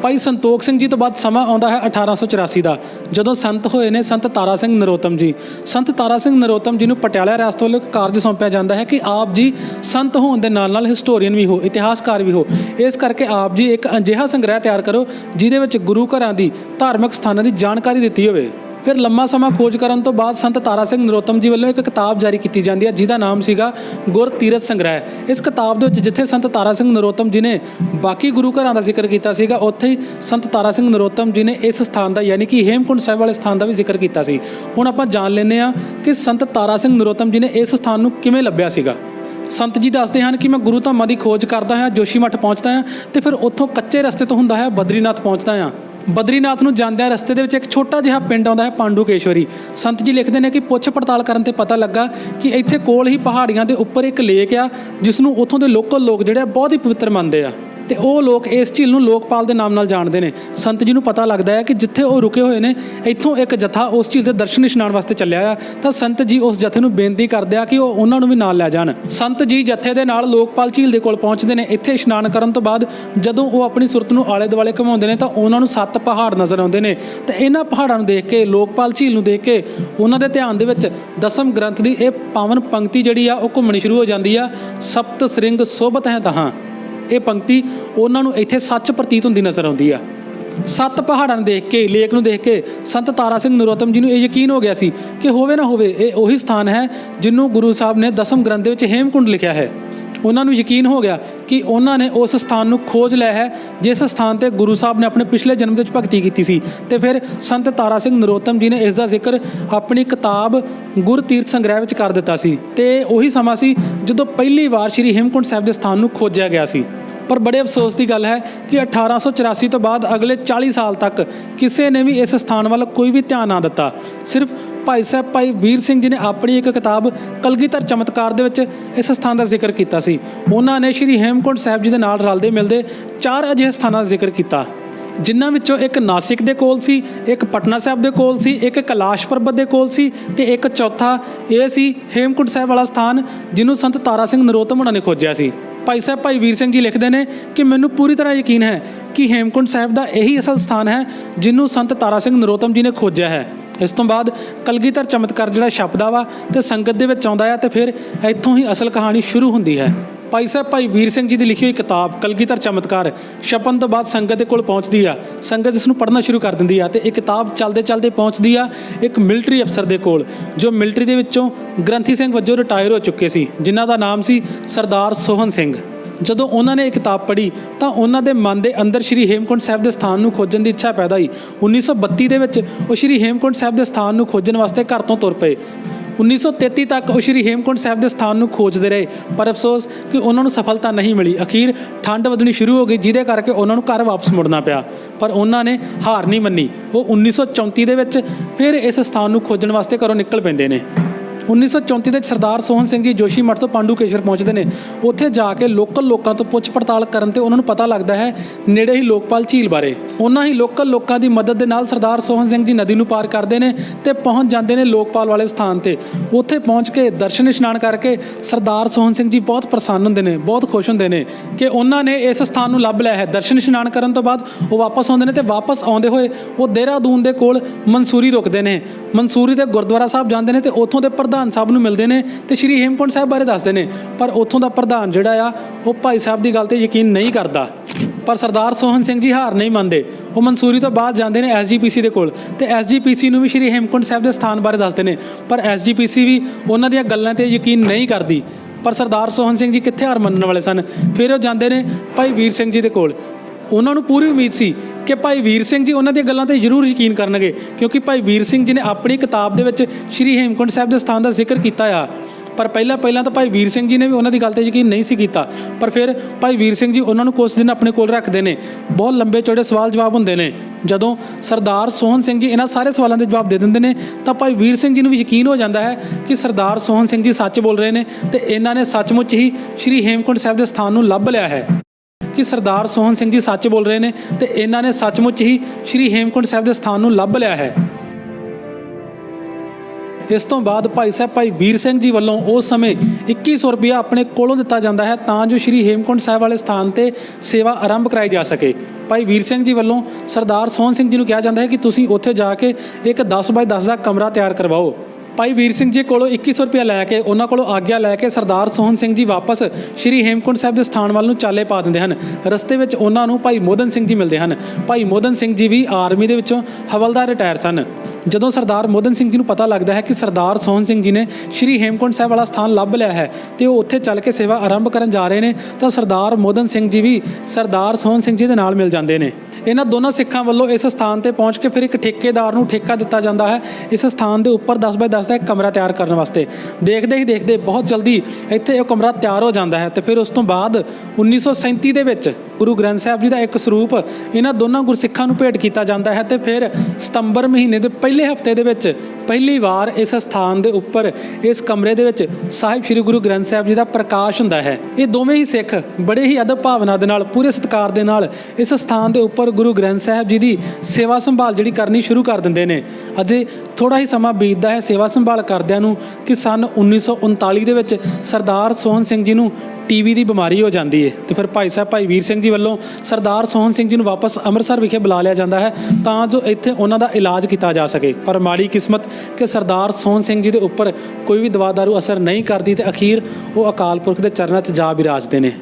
ਭਾਈ ਸੰਤੋਖ ਸਿੰਘ ਜੀ ਤੋਂ ਬਾਅਦ ਸਮਾਂ ਆਉਂਦਾ ਹੈ 1884 ਦਾ। ਜਦੋਂ ਸੰਤ ਹੋਏ ਨੇ ਸੰਤ ਤਾਰਾ ਸਿੰਘ ਨਰੋਤਮ ਜੀ। ਸੰਤ ਤਾਰਾ ਸਿੰਘ ਨਰੋਤਮ ਜੀ ਨੂੰ ਪਟਿਆਲਾ ਰਿਆਸਤ ਵੱਲੋਂ ਇੱਕ ਕਾਰਜ ਸੌਂਪਿਆ ਜਾਂਦਾ ਹੈ ਕਿ ਆਪ ਜੀ ਸੰਤ ਹੋਣ ਦੇ ਨਾਲ ਨਾਲ ਹਿਸਟੋਰੀਅਨ ਵੀ ਹੋ, ਇਤਿਹਾਸਕਾਰ ਵੀ ਹੋ। ਇਸ ਕਰਕੇ ਆਪ ਜੀ ਇੱਕ ਅਜਿਹਾ ਸੰਗ੍ਰਹਿ ਤਿਆਰ ਕਰੋ ਜਿਹਦੇ ਵਿੱਚ ਗੁਰੂ ਘਰਾਂ ਦੀ ਧਾਰਮਿਕ ਸਥਾਨਾਂ ਦੀ ਜਾਣਕਾਰੀ ਦਿੱਤੀ ਹੋਵੇ। ਫਿਰ ਲੰਮਾ ਸਮਾਂ ਖੋਜ ਕਰਨ ਤੋਂ ਬਾਅਦ ਸੰਤ ਤਾਰਾ ਸਿੰਘ ਨਰੋਤਮ ਜੀ ਵੱਲੋਂ ਇੱਕ ਕਿਤਾਬ ਜਾਰੀ ਕੀਤੀ ਜਾਂਦੀ ਹੈ, ਜਿਹਦਾ ਨਾਮ ਸੀਗਾ ਗੁਰ ਤੀਰਥ ਸੰਗ੍ਰਹਿ। ਇਸ ਕਿਤਾਬ ਦੇ ਵਿੱਚ ਜਿੱਥੇ ਸੰਤ ਤਾਰਾ ਸਿੰਘ ਨਰੋਤਮ ਜੀ ਨੇ ਬਾਕੀ ਗੁਰੂ ਘਰਾਂ ਦਾ ਜ਼ਿਕਰ ਕੀਤਾ ਸੀਗਾ, ਉੱਥੇ ਹੀ ਸੰਤ ਤਾਰਾ ਸਿੰਘ ਨਰੋਤਮ ਜੀ ਨੇ ਇਸ ਸਥਾਨ ਦਾ ਯਾਨੀ ਕਿ ਹੇਮਕੁੰਟ ਸਾਹਿਬ ਵਾਲੇ ਸਥਾਨ ਦਾ ਵੀ ਜ਼ਿਕਰ ਕੀਤਾ ਸੀ। ਹੁਣ ਆਪਾਂ ਜਾਣ ਲੈਂਦੇ ਹਾਂ ਕਿ ਸੰਤ ਤਾਰਾ ਸਿੰਘ ਨਰੋਤਮ ਜੀ ਨੇ ਇਸ ਸਥਾਨ ਨੂੰ ਕਿਵੇਂ ਲੱਭਿਆ ਸੀਗਾ। ਸੰਤ ਜੀ ਦੱਸਦੇ ਹਨ ਕਿ ਮੈਂ ਗੁਰੂ ਧਾਮਾਂ ਦੀ ਖੋਜ ਕਰਦਾ ਹਾਂ ਜੋਸ਼ੀ ਜੋਸ਼ੀਮਠ ਪਹੁੰਚਦਾ ਹਾਂ ਤੇ ਫਿਰ ਉੱਥੋਂ ਕੱਚੇ ਰਸਤੇ ਤੋਂ ਹੁੰਦਾ ਹੈ ਬਦਰੀਨਾਥ ਪਹੁੰਚਦਾ ਹਾਂ। ਬਦਰੀਨਾਥ ਨੂੰ ਜਾਂਦਿਆਂ ਰਸਤੇ ਦੇ ਵਿੱਚ ਇੱਕ ਛੋਟਾ ਜਿਹਾ ਪਿੰਡ ਆਉਂਦਾ ਹੈ ਪਾਂਡੂਕੇਸ਼ਵਰੀ। ਸੰਤ ਜੀ ਲਿਖਦੇ ਨੇ ਕਿ ਪੁੱਛ ਪੜਤਾਲ ਕਰਨ ਤੇ ਪਤਾ ਲੱਗਾ ਕਿ ਇੱਥੇ ਕੋਲ ਹੀ ਪਹਾੜੀਆਂ ਦੇ ਉੱਪਰ ਇੱਕ ਲੇਕ ਆ ਜਿਸ ਨੂੰ ਉੱਥੋਂ ਦੇ ਲੋਕਲ ਲੋਕ ਜਿਹੜੇ ਆ ਬਹੁਤ ਹੀ ਪਵਿੱਤਰ ਮੰਨਦੇ ਆ। ਤੇ ਉਹ ਲੋਕ ਇਸ ਝੀਲ ਨੂੰ ਲੋਕਪਾਲ ਦੇ ਨਾਮ ਨਾਲ ਜਾਣਦੇ ਨੇ। ਸੰਤ ਜੀ ਨੂੰ ਪਤਾ ਲੱਗਦਾ ਹੈ ਕਿ ਜਿੱਥੇ ਉਹ ਰੁਕੇ ਹੋਏ ਨੇ, ਇੱਥੋਂ ਇੱਕ ਜਥਾ ਉਸ ਝੀਲ ਦੇ ਦਰਸ਼ਨ ਇਸ਼ਨਾਨ ਵਾਸਤੇ ਚੱਲਿਆ ਆ। ਤਾਂ ਸੰਤ ਜੀ ਉਸ ਜਥੇ ਨੂੰ ਬੇਨਤੀ ਕਰਦੇ ਆ ਕਿ ਉਹ ਉਹਨਾਂ ਨੂੰ ਵੀ ਨਾਲ ਲੈ ਜਾਣ। ਸੰਤ ਜੀ ਜਥੇ ਦੇ ਨਾਲ ਲੋਕਪਾਲ ਝੀਲ ਦੇ ਕੋਲ ਪਹੁੰਚਦੇ ਨੇ। ਇੱਥੇ ਇਸ਼ਨਾਨ ਕਰਨ ਤੋਂ ਬਾਅਦ ਜਦੋਂ ਉਹ ਆਪਣੀ ਸੁਰਤ ਨੂੰ ਆਲੇ ਦੁਆਲੇ ਘੁਮਾਉਂਦੇ ਨੇ, ਤਾਂ ਉਹਨਾਂ ਨੂੰ ਸੱਤ ਪਹਾੜ ਨਜ਼ਰ ਆਉਂਦੇ ਨੇ। ਤੇ ਇਹਨਾਂ ਪਹਾੜਾਂ ਨੂੰ ਦੇਖ ਕੇ, ਲੋਕਪਾਲ ਝੀਲ ਨੂੰ ਦੇਖ ਕੇ ਉਹਨਾਂ ਦੇ ਧਿਆਨ ਦੇ ਵਿੱਚ ਦਸਮ ਗ੍ਰੰਥ ਦੀ ਇਹ ਪਾਵਨ ਪੰਕਤੀ ਜਿਹੜੀ ਆ, ਉਹ ਘੁੰਮਣੀ ਸ਼ੁਰੂ ਹੋ ਜਾਂਦੀ ਆ। ਸਪਤ ਸ੍ਰਿੰਗ ਸੋਭਤ ਹੈ ਤਹਾਂ। ਇਹ ਪੰਕਤੀ ਉਹਨਾਂ ਨੂੰ ਇੱਥੇ ਸੱਚ ਪ੍ਰਤੀਤ ਹੁੰਦੀ ਨਜ਼ਰ ਆਉਂਦੀ ਆ। ਸੱਤ ਪਹਾੜਾਂ ਨੂੰ ਦੇਖ ਕੇ, ਲੇਕ ਨੂੰ ਦੇਖ ਕੇ ਸੰਤ ਤਾਰਾ ਸਿੰਘ ਨਰੋਤਮ ਜੀ ਨੂੰ ਇਹ ਯਕੀਨ ਹੋ ਗਿਆ ਸੀ ਕਿ ਹੋਵੇ ਨਾ ਹੋਵੇ, ਇਹ ਉਹੀ ਸਥਾਨ ਹੈ ਜਿਹਨੂੰ ਗੁਰੂ ਸਾਹਿਬ ਨੇ ਦਸਮ ਗ੍ਰੰਥ ਦੇ ਵਿੱਚ ਹੇਮਕੁੰਡ ਲਿਖਿਆ ਹੈ। ਉਹਨਾਂ ਨੂੰ ਯਕੀਨ ਹੋ ਗਿਆ ਕਿ ਉਹਨਾਂ ਨੇ ਉਸ ਸਥਾਨ ਨੂੰ ਖੋਜ ਲਿਆ ਹੈ, ਜਿਸ ਸਥਾਨ ਤੇ ਗੁਰੂ ਸਾਹਿਬ ਨੇ ਆਪਣੇ ਪਿਛਲੇ ਜਨਮ ਦੇ ਵਿੱਚ ਭਗਤੀ ਕੀਤੀ ਸੀ। ਤੇ ਫਿਰ ਸੰਤ ਤਾਰਾ ਸਿੰਘ ਨਰੋਤਮ ਜੀ ਨੇ ਇਸ ਦਾ ਜ਼ਿਕਰ ਆਪਣੀ ਕਿਤਾਬ ਗੁਰ ਤੀਰਥ ਸੰਗ੍ਰਹਿ ਵਿੱਚ ਕਰ ਦਿੱਤਾ ਸੀ। ਤੇ ਉਹੀ ਸਮਾਂ ਸੀ ਜਦੋਂ ਪਹਿਲੀ ਵਾਰ ਸ੍ਰੀ ਹੇਮਕੁੰਟ ਸਾਹਿਬ ਦੇ ਸਥਾਨ ਨੂੰ ਖੋਜਿਆ ਗਿਆ ਸੀ। ਪਰ ਬੜੇ ਅਫਸੋਸ ਦੀ ਗੱਲ ਹੈ ਕਿ 1884 ਤੋਂ ਬਾਅਦ ਅਗਲੇ 40 ਸਾਲ ਤੱਕ ਕਿਸੇ ਨੇ ਵੀ ਇਸ ਸਥਾਨ ਵੱਲ ਕੋਈ ਵੀ ਧਿਆਨ ਨਾ ਦਿੱਤਾ। ਸਿਰਫ ਭਾਈ ਸਾਹਿਬ, ਭਾਈ ਵੀਰ ਸਿੰਘ ਜੀ ਨੇ ਆਪਣੀ ਇੱਕ ਕਿਤਾਬ ਕਲਗੀਧਰ ਚਮਤਕਾਰ ਦੇ ਵਿੱਚ ਇਸ ਸਥਾਨ ਦਾ ਜ਼ਿਕਰ ਕੀਤਾ ਸੀ। ਉਹਨਾਂ ਨੇ ਸ਼੍ਰੀ ਹੇਮਕੁੰਟ ਸਾਹਿਬ ਜੀ ਦੇ ਨਾਲ ਰਲਦੇ ਮਿਲਦੇ ਚਾਰ ਅਜਿਹੇ ਸਥਾਨਾਂ ਦਾ ਜ਼ਿਕਰ ਕੀਤਾ, ਜਿਨ੍ਹਾਂ ਵਿੱਚੋਂ ਇੱਕ ਨਾਸਿਕ ਦੇ ਕੋਲ ਸੀ, ਇੱਕ ਪਟਨਾ ਸਾਹਿਬ ਦੇ ਕੋਲ ਸੀ, ਇੱਕ ਕੈਲਾਸ਼ ਪਰਬਤ ਦੇ ਕੋਲ ਸੀ ਤੇ ਇੱਕ ਚੌਥਾ ਇਹ ਸੀ ਹੇਮਕੁੰਟ ਸਾਹਿਬ ਵਾਲਾ ਸਥਾਨ, ਜਿਹਨੂੰ ਸੰਤ ਤਾਰਾ ਸਿੰਘ ਨਰੋਤਮ ਉਹਨਾਂ ਨੇ ਖੋਜਿਆ ਸੀ। ਭਾਈ ਸਾਹਿਬ, ਭਾਈ ਵੀਰ ਸਿੰਘ ਜੀ ਲਿਖਦੇ ਨੇ ਕਿ ਮੈਨੂੰ ਪੂਰੀ ਤਰ੍ਹਾਂ ਯਕੀਨ ਹੈ ਕਿ ਹੇਮਕੁੰਟ ਸਾਹਿਬ ਦਾ ਇਹੀ ਅਸਲ ਸਥਾਨ ਹੈ, ਜਿਹਨੂੰ ਸੰਤ ਤਾਰਾ ਸਿੰਘ ਨਰੋਤਮ ਜੀ ਨੇ ਖੋਜਿਆ ਹੈ। ਇਸ ਤੋਂ ਬਾਅਦ ਕਲਗੀਧਰ ਚਮਤਕਾਰ ਜਿਹੜਾ ਛਪਦਾ ਵਾ ਤੇ ਸੰਗਤ ਦੇ ਵਿੱਚ ਆਉਂਦਾ ਆ ਤੇ ਫਿਰ ਇੱਥੋਂ ਹੀ ਅਸਲ ਕਹਾਣੀ ਸ਼ੁਰੂ ਹੁੰਦੀ ਹੈ। ਭਾਈ ਸਾਹਿਬ, ਭਾਈ ਵੀਰ ਸਿੰਘ ਜੀ ਦੀ ਲਿਖੀ ਹੋਈ ਕਿਤਾਬ ਕਲਗੀਧਰ ਚਮਤਕਾਰ ਛਪਣ ਤੋਂ ਬਾਅਦ ਸੰਗਤ ਦੇ ਕੋਲ ਪਹੁੰਚਦੀ ਆ। ਸੰਗਤ ਇਸ ਨੂੰ ਪੜ੍ਹਨਾ ਸ਼ੁਰੂ ਕਰ ਦਿੰਦੀ ਆ ਤੇ ਇਹ ਕਿਤਾਬ ਚੱਲਦੇ ਚੱਲਦੇ ਪਹੁੰਚਦੀ ਆ ਇੱਕ ਮਿਲਟਰੀ ਅਫਸਰ ਦੇ ਕੋਲ, ਜੋ ਮਿਲਟਰੀ ਦੇ ਵਿੱਚੋਂ ਗ੍ਰੰਥੀ ਸਿੰਘ ਵਜੋਂ ਰਿਟਾਇਰ ਹੋ ਚੁੱਕੇ ਸੀ, ਜਿਨ੍ਹਾਂ ਦਾ ਨਾਮ ਸੀ ਸਰਦਾਰ ਸੋਹਨ ਸਿੰਘ। ਜਦੋਂ ਉਹਨਾਂ ਨੇ ਇਹ ਕਿਤਾਬ ਪੜ੍ਹੀ, ਤਾਂ ਉਹਨਾਂ ਦੇ ਮਨ ਦੇ ਅੰਦਰ ਸ਼੍ਰੀ ਹੇਮਕੁੰਟ ਸਾਹਿਬ ਦੇ ਸਥਾਨ ਨੂੰ ਖੋਜਣ ਦੀ ਇੱਛਾ ਪੈਦਾ ਹੋਈ। 1932 ਦੇ ਵਿੱਚ ਉਹ ਸ਼੍ਰੀ ਹੇਮਕੁੰਟ ਸਾਹਿਬ ਦੇ ਸਥਾਨ ਨੂੰ ਖੋਜਣ ਵਾਸਤੇ ਘਰ ਤੋਂ ਤੁਰ ਪਏ। 1933 ਤੱਕ ਉਹ ਸ਼੍ਰੀ ਹੇਮਕੁੰਟ ਸਾਹਿਬ ਦੇ ਸਥਾਨ ਨੂੰ ਖੋਜਦੇ ਰਹੇ, ਪਰ ਅਫਸੋਸ ਕਿ ਉਹਨਾਂ ਨੂੰ ਸਫਲਤਾ ਨਹੀਂ ਮਿਲੀ। ਅਖੀਰ ਠੰਡ ਵਧਣੀ ਸ਼ੁਰੂ ਹੋ ਗਈ, ਜਿਹਦੇ ਕਰਕੇ ਉਹਨਾਂ ਨੂੰ ਘਰ ਵਾਪਸ ਮੁੜਨਾ ਪਿਆ। ਪਰ ਉਹਨਾਂ ਨੇ ਹਾਰ ਨਹੀਂ ਮੰਨੀ। ਉਹ 1934 ਦੇ ਵਿੱਚ ਫਿਰ ਇਸ ਸਥਾਨ ਨੂੰ ਖੋਜਣ ਵਾਸਤੇ ਘਰੋਂ ਨਿਕਲ ਪੈਂਦੇ ਨੇ। 1934 ਦੇ ਸਰਦਾਰ ਸੋਹਨ ਸਿੰਘ ਜੀ ਜੋਸ਼ੀ ਮੱਠ ਤੋਂ ਪਾਂਡੂ ਕੇਸ਼ਰ ਪਹੁੰਚਦੇ ਨੇ। ਉੱਥੇ ਜਾ ਕੇ ਲੋਕਲ ਲੋਕਾਂ ਤੋਂ ਪੁੱਛ ਪੜਤਾਲ ਕਰਨ ਤੇ ਉਹਨਾਂ ਨੂੰ ਪਤਾ ਲੱਗਦਾ ਹੈ, ਨੇੜੇ ਹੀ ਲੋਕਪਾਲ ਝੀਲ ਬਾਰੇ। ਉਹਨਾਂ ਹੀ ਲੋਕਲ ਲੋਕਾਂ ਦੀ ਮਦਦ ਦੇ ਨਾਲ ਸਰਦਾਰ ਸੋਹਨ ਸਿੰਘ ਜੀ ਨਦੀ ਨੂੰ ਪਾਰ ਕਰਦੇ ਨੇ ਤੇ ਪਹੁੰਚ ਜਾਂਦੇ ਨੇ ਲੋਕਪਾਲ ਵਾਲੇ ਸਥਾਨ ਤੇ। ਉੱਥੇ ਪਹੁੰਚ ਕੇ ਦਰਸ਼ਨ ਇਸ਼ਨਾਨ ਕਰਕੇ ਸਰਦਾਰ ਸੋਹਣ ਸਿੰਘ ਜੀ ਬਹੁਤ ਪ੍ਰਸੰਨ ਹੁੰਦੇ ਨੇ, ਬਹੁਤ ਖੁਸ਼ ਹੁੰਦੇ ਨੇ ਕਿ ਉਹਨਾਂ ਨੇ ਇਸ ਸਥਾਨ ਨੂੰ ਲੱਭ ਲਿਆ ਹੈ। ਦਰਸ਼ਨ ਇਸ਼ਨਾਨ ਕਰਨ ਤੋਂ ਬਾਅਦ ਉਹ ਵਾਪਸ ਆਉਂਦੇ ਨੇ ਤੇ ਵਾਪਸ ਆਉਂਦੇ ਹੋਏ ਉਹ ਦੇਹਰਾਦੂਨ ਦੇ ਕੋਲ ਮਨਸੂਰੀ ਰੁਕਦੇ ਨੇ। ਮਨਸੂਰੀ ਦੇ ਗੁਰਦੁਆਰਾ ਸਾਹਿਬ ਜਾਂਦੇ ਨੇ ਤੇ ਉੱਥੋਂ ਦੇ ਪ੍ਰਧਾਨ ਪ੍ਰਧਾਨ ਸਾਹਿਬ ਨੂੰ ਮਿਲਦੇ ਨੇ ਤੇ ਸ਼੍ਰੀ ਹੇਮਕੁੰਟ ਸਾਹਿਬ ਬਾਰੇ ਦੱਸਦੇ ਨੇ। ਪਰ ਉੱਥੋਂ ਦਾ ਪ੍ਰਧਾਨ ਜਿਹੜਾ ਆ, ਉਹ ਭਾਈ ਸਾਹਿਬ ਦੀ ਗੱਲ ਤੇ ਯਕੀਨ ਨਹੀਂ ਕਰਦਾ। ਪਰ ਸਰਦਾਰ ਸੋਹਨ ਸਿੰਘ ਜੀ ਹਾਰ ਨਹੀਂ ਮੰਨਦੇ। ਉਹ ਮਨਸੂਰੀ ਤੋਂ ਬਾਅਦ ਜਾਂਦੇ ਨੇ ਐਸਜੀਪੀਸੀ ਦੇ ਕੋਲ ਤੇ ਐਸਜੀਪੀਸੀ ਨੂੰ ਵੀ ਸ਼੍ਰੀ ਹੇਮਕੁੰਟ ਸਾਹਿਬ ਦੇ ਸਥਾਨ ਬਾਰੇ ਦੱਸਦੇ ਨੇ। ਪਰ ਐਸਜੀਪੀਸੀ ਵੀ ਉਹਨਾਂ ਦੀਆਂ ਗੱਲਾਂ ਤੇ ਯਕੀਨ ਨਹੀਂ ਕਰਦੀ। ਪਰ ਸਰਦਾਰ ਸੋਹਨ ਸਿੰਘ ਜੀ ਕਿੱਥੇ ਹਾਰ ਮੰਨਣ ਵਾਲੇ ਸਨ? ਫਿਰ ਉਹ ਜਾਂਦੇ ਨੇ ਭਾਈ ਵੀਰ ਸਿੰਘ ਜੀ ਦੇ ਕੋਲ। ਉਹਨਾਂ ਨੂੰ ਪੂਰੀ ਉਮੀਦ ਸੀ ਕਿ ਭਾਈ ਵੀਰ ਸਿੰਘ ਜੀ ਉਹਨਾਂ ਦੀਆਂ ਗੱਲਾਂ ਤੇ ਜ਼ਰੂਰ ਯਕੀਨ ਕਰਨਗੇ, ਕਿਉਂਕਿ ਭਾਈ ਵੀਰ ਸਿੰਘ ਜੀ ਨੇ ਆਪਣੀ ਕਿਤਾਬ ਦੇ ਵਿੱਚ ਸ਼੍ਰੀ ਹੇਮਕੁੰਟ ਸਾਹਿਬ ਦੇ ਸਥਾਨ ਦਾ ਜ਼ਿਕਰ ਕੀਤਾ ਆ। ਪਰ ਪਹਿਲਾਂ ਪਹਿਲਾਂ ਤਾਂ ਭਾਈ ਵੀਰ ਸਿੰਘ ਜੀ ਨੇ ਵੀ ਉਹਨਾਂ ਦੀ ਗੱਲ ਤੇ ਯਕੀਨ ਨਹੀਂ ਸੀ ਕੀਤਾ। ਪਰ ਫਿਰ ਭਾਈ ਵੀਰ ਸਿੰਘ ਜੀ ਉਹਨਾਂ ਨੂੰ ਕੁਝ ਦਿਨ ਆਪਣੇ ਕੋਲ ਰੱਖਦੇ ਨੇ। ਬਹੁਤ ਲੰਬੇ ਚੌੜੇ ਸਵਾਲ ਜਵਾਬ ਹੁੰਦੇ ਨੇ। ਜਦੋਂ ਸਰਦਾਰ ਸੋਹਨ ਸਿੰਘ ਜੀ ਇਹਨਾਂ ਸਾਰੇ ਸਵਾਲਾਂ ਦੇ ਜਵਾਬ ਦੇ ਦਿੰਦੇ ਨੇ, ਤਾਂ ਭਾਈ ਵੀਰ ਸਿੰਘ ਜੀ ਨੂੰ ਵੀ ਯਕੀਨ ਹੋ ਜਾਂਦਾ ਹੈ ਕਿ ਸਰਦਾਰ ਸੋਹਣ ਸਿੰਘ ਜੀ ਸੱਚ ਬੋਲ ਰਹੇ ਨੇ ਤੇ ਇਹਨਾਂ ਨੇ ਸੱਚਮੁੱਚ ਹੀ ਸ਼੍ਰੀ ਹੇਮਕੁੰਟ ਸਾਹਿਬ ਦੇ ਸਥਾਨ ਨੂੰ ਲੱਭ ਲਿਆ ਹੈ। ਕਿ ਸਰਦਾਰ ਸੋਹਨ ਸਿੰਘ ਜੀ ਸੱਚ ਬੋਲ ਰਹੇ ਨੇ ਤੇ ਇਹਨਾਂ ਨੇ ਸੱਚਮੁੱਚ ਹੀ ਸ਼੍ਰੀ ਹੇਮਕੁੰਟ ਸਾਹਿਬ ਦੇ ਸਥਾਨ ਨੂੰ ਲੱਭ ਲਿਆ ਹੈ। ਇਸ ਤੋਂ ਬਾਅਦ ਭਾਈ ਸਾਹਿਬ, ਭਾਈ ਵੀਰ ਸਿੰਘ ਜੀ ਵੱਲੋਂ ਉਸ ਸਮੇਂ 2100 ਰੁਪਇਆ ਆਪਣੇ ਕੋਲੋਂ ਦਿੱਤਾ ਜਾਂਦਾ ਹੈ ਤਾਂ ਜੋ ਸ਼੍ਰੀ ਹੇਮਕੁੰਟ ਸਾਹਿਬ ਵਾਲੇ ਸਥਾਨ ਤੇ ਸੇਵਾ ਆਰੰਭ ਕਰਾਈ ਜਾ ਸਕੇ। ਭਾਈ ਵੀਰ ਸਿੰਘ ਜੀ ਵੱਲੋਂ ਸਰਦਾਰ ਸੋਹਣ ਸਿੰਘ ਜੀ ਨੂੰ ਕਿਹਾ ਜਾਂਦਾ ਹੈ ਕਿ ਤੁਸੀਂ ਉੱਥੇ ਜਾ ਕੇ ਇੱਕ 10 ਬਾਈ 10 ਦਾ ਕਮਰਾ ਤਿਆਰ ਕਰਵਾਓ। ਭਾਈ ਵੀਰ ਸਿੰਘ ਜੀ ਕੋਲੋਂ 2100 ਰੁਪਇਆ ਲੈ ਕੇ, ਉਹਨਾਂ ਕੋਲੋਂ ਆਗਿਆ ਲੈ ਕੇ ਸਰਦਾਰ ਸੋਹਣ ਸਿੰਘ ਜੀ ਵਾਪਸ ਸ਼੍ਰੀ ਹੇਮਕੁੰਟ ਸਾਹਿਬ ਦੇ ਸਥਾਨ ਵੱਲ ਨੂੰ ਚਾਲੇ ਪਾ ਦਿੰਦੇ ਹਨ। ਰਸਤੇ ਵਿੱਚ ਉਹਨਾਂ ਨੂੰ ਭਾਈ ਮੋਦਨ ਸਿੰਘ ਜੀ ਮਿਲਦੇ ਹਨ। ਭਾਈ ਮੋਦਨ ਸਿੰਘ ਜੀ ਵੀ ਆਰਮੀ ਦੇ ਵਿੱਚੋਂ ਹਵਲਦਾਰ ਰਿਟਾਇਰ ਸਨ। ਜਦੋਂ ਸਰਦਾਰ ਮੋਦਨ ਸਿੰਘ ਜੀ ਨੂੰ ਪਤਾ ਲੱਗਦਾ ਹੈ ਕਿ ਸਰਦਾਰ ਸੋਹਣ ਸਿੰਘ ਜੀ ਨੇ ਸ਼੍ਰੀ ਹੇਮਕੁੰਟ ਸਾਹਿਬ ਵਾਲਾ ਸਥਾਨ ਲੱਭ ਲਿਆ ਹੈ ਤੇ ਉਹ ਉੱਥੇ ਚੱਲ ਕੇ ਸੇਵਾ ਆਰੰਭ ਕਰਨ ਜਾ ਰਹੇ ਨੇ, ਤਾਂ ਸਰਦਾਰ ਮੋਦਨ ਸਿੰਘ ਜੀ ਵੀ ਸਰਦਾਰ ਸੋਹਣ ਸਿੰਘ ਜੀ ਦੇ ਨਾਲ ਮਿਲ ਜਾਂਦੇ ਨੇ। ਇਹਨਾਂ ਦੋਨਾਂ ਸਿੱਖਾਂ ਵੱਲੋਂ ਇਸ ਸਥਾਨ ਤੇ ਪਹੁੰਚ ਕੇ ਫਿਰ ਇੱਕ ਠੇਕੇਦਾਰ ਨੂੰ ਠੇਕਾ ਦਿੱਤਾ ਜਾਂਦਾ ਹੈ। ਇਸ ਸਥਾਨ ਦੇ ਉੱਪਰ 10 ਬਾਏ 10 ਦਾ ਇੱਕ ਕਮਰਾ ਤਿਆਰ ਕਰਨ ਵਾਸਤੇ। ਦੇਖਦੇ ਹੀ ਦੇਖਦੇ ਬਹੁਤ ਜਲਦੀ ਇੱਥੇ ਉਹ ਕਮਰਾ ਤਿਆਰ ਹੋ ਜਾਂਦਾ ਹੈ ਤੇ ਫਿਰ ਉਸ ਤੋਂ ਬਾਅਦ 1937 ਦੇ ਵਿੱਚ ਗੁਰੂ ਗ੍ਰੰਥ ਸਾਹਿਬ ਜੀ ਦਾ ਇੱਕ ਸਰੂਪ ਇਹਨਾਂ ਦੋਨਾਂ ਗੁਰਸਿੱਖਾਂ ਨੂੰ ਭੇਟ ਕੀਤਾ ਜਾਂਦਾ ਹੈ ਤੇ ਫਿਰ ਸਤੰਬਰ ਮਹੀਨੇ ਦੇ ਪਹਿਲੇ ਹਫ਼ਤੇ ਦੇ ਵਿੱਚ ਪਹਿਲੀ ਵਾਰ ਇਸ ਸਥਾਨ ਦੇ ਉੱਪਰ ਇਸ ਕਮਰੇ ਦੇ ਵਿੱਚ ਸਾਹਿਬ ਸ੍ਰੀ ਗੁਰੂ ਗ੍ਰੰਥ ਸਾਹਿਬ ਜੀ ਦਾ ਪ੍ਰਕਾਸ਼ ਹੁੰਦਾ ਹੈ। ਇਹ ਦੋਵੇਂ ਹੀ ਸਿੱਖ ਬੜੇ ਹੀ ਅਦਬ ਭਾਵਨਾ ਦੇ ਨਾਲ, ਪੂਰੇ ਸਤਿਕਾਰ ਦੇ ਨਾਲ ਇਸ ਸਥਾਨ ਦੇ ਉੱਪਰ ਗੁਰੂ ਗ੍ਰੰਥ ਸਾਹਿਬ ਜੀ ਦੀ ਸੇਵਾ ਸੰਭਾਲ ਜਿਹੜੀ ਕਰਨੀ ਸ਼ੁਰੂ ਕਰ ਦਿੰਦੇ ਨੇ। ਅਜੇ ਥੋੜਾ ਹੀ ਸਮਾਂ ਬੀਤਦਾ ਹੈ, ਸੇਵਾ ਸੰਭਾਲ ਕਰਦਿਆਂ ਨੂੰ ਕਿ ਸਨ 1939 ਦੇ ਵਿੱਚ ਸਰਦਾਰ ਸੋਹਨ ਸਿੰਘ ਜੀ ਨੂੰ ਟੀਵੀ ਦੀ ਬਿਮਾਰੀ ਹੋ ਜਾਂਦੀ ਹੈ ਤੇ ਫਿਰ ਭਾਈ ਸਾਹਿਬ, ਭਾਈ ਵੀਰ ਸਿੰਘ ਜੀ ਵੱਲੋਂ ਸਰਦਾਰ ਸੋਹਣ ਸਿੰਘ ਜੀ ਨੂੰ ਵਾਪਸ ਅੰਮ੍ਰਿਤਸਰ ਵਿਖੇ ਬੁਲਾ ਲਿਆ ਜਾਂਦਾ ਹੈ ਤਾਂ ਜੋ ਇੱਥੇ ਉਹਨਾਂ ਦਾ ਇਲਾਜ ਕੀਤਾ ਜਾ ਸਕੇ। ਪਰ ਮਾੜੀ ਕਿਸਮਤ ਕਿ ਸਰਦਾਰ ਸੋਹਣ ਸਿੰਘ ਜੀ ਦੇ ਉੱਪਰ ਕੋਈ ਵੀ ਦਵਾ ਦਾਰੂ ਅਸਰ ਨਹੀਂ ਕਰਦੀ ਤੇ ਅਖੀਰ ਉਹ ਅਕਾਲ ਪੁਰਖ ਦੇ ਚਰਨਾਂ 'ਚ ਜਾ ਬਿਰਾਜਦੇ ਨੇ।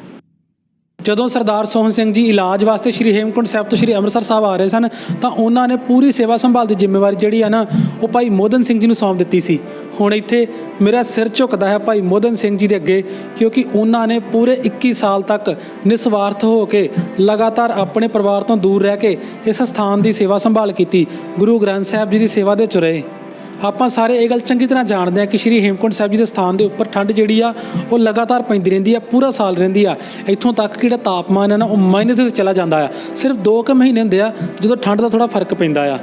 ਜਦੋਂ ਸਰਦਾਰ ਸੋਹਣ ਸਿੰਘ ਜੀ ਇਲਾਜ ਵਾਸਤੇ ਸ਼੍ਰੀ ਹੇਮਕੁੰਟ ਸਾਹਿਬ ਤੋਂ ਸ਼੍ਰੀ ਅੰਮ੍ਰਿਤਸਰ ਸਾਹਿਬ ਆ ਰਹੇ ਸਨ, ਤਾਂ ਉਹਨਾਂ ਨੇ ਪੂਰੀ ਸੇਵਾ ਸੰਭਾਲ ਦੀ ਜ਼ਿੰਮੇਵਾਰੀ ਜਿਹੜੀ ਆ ਨਾ, ਉਹ ਭਾਈ ਮੋਦਨ ਸਿੰਘ ਜੀ ਨੂੰ ਸੌਂਪ ਦਿੱਤੀ ਸੀ। ਹੁਣ ਇੱਥੇ ਮੇਰਾ ਸਿਰ ਝੁਕਦਾ ਹੈ ਭਾਈ ਮੋਦਨ ਸਿੰਘ ਜੀ ਦੇ ਅੱਗੇ, ਕਿਉਂਕਿ ਉਹਨਾਂ ਨੇ ਪੂਰੇ 21 ਸਾਲ ਤੱਕ ਨਿਸਵਾਰਥ ਹੋ ਕੇ ਲਗਾਤਾਰ ਆਪਣੇ ਪਰਿਵਾਰ ਤੋਂ ਦੂਰ ਰਹਿ ਕੇ ਇਸ ਸਥਾਨ ਦੀ ਸੇਵਾ ਸੰਭਾਲ ਕੀਤੀ। ਗੁਰੂ ਗ੍ਰੰਥ ਸਾਹਿਬ ਜੀ ਦੀ ਸੇਵਾ ਦੇ ਵਿੱਚ ਰਹੇ। ਆਪਾਂ ਸਾਰੇ ਇਹ ਗੱਲ ਚੰਗੀ ਤਰ੍ਹਾਂ ਜਾਣਦੇ ਹਾਂ ਕਿ ਸ਼੍ਰੀ ਹੇਮਕੁੰਟ ਸਾਹਿਬ ਜੀ ਦੇ ਸਥਾਨ ਦੇ ਉੱਪਰ ਠੰਡ ਜਿਹੜੀ ਆ, ਉਹ ਲਗਾਤਾਰ ਪੈਂਦੀ ਰਹਿੰਦੀ ਆ, ਪੂਰਾ ਸਾਲ ਰਹਿੰਦੀ ਆ। ਇੱਥੋਂ ਤੱਕ ਕਿ ਜਿਹੜਾ ਤਾਪਮਾਨ ਹੈ ਨਾ, ਉਹ ਮਾਈਨਸ ਵਿੱਚ ਚਲਾ ਜਾਂਦਾ ਆ। ਸਿਰਫ 2 ਕੁ ਮਹੀਨੇ ਹੁੰਦੇ ਆ, ਜਦੋਂ ਠੰਡ ਦਾ ਥੋੜਾ ਫ਼ਰਕ ਪੈਂਦਾ ਆ।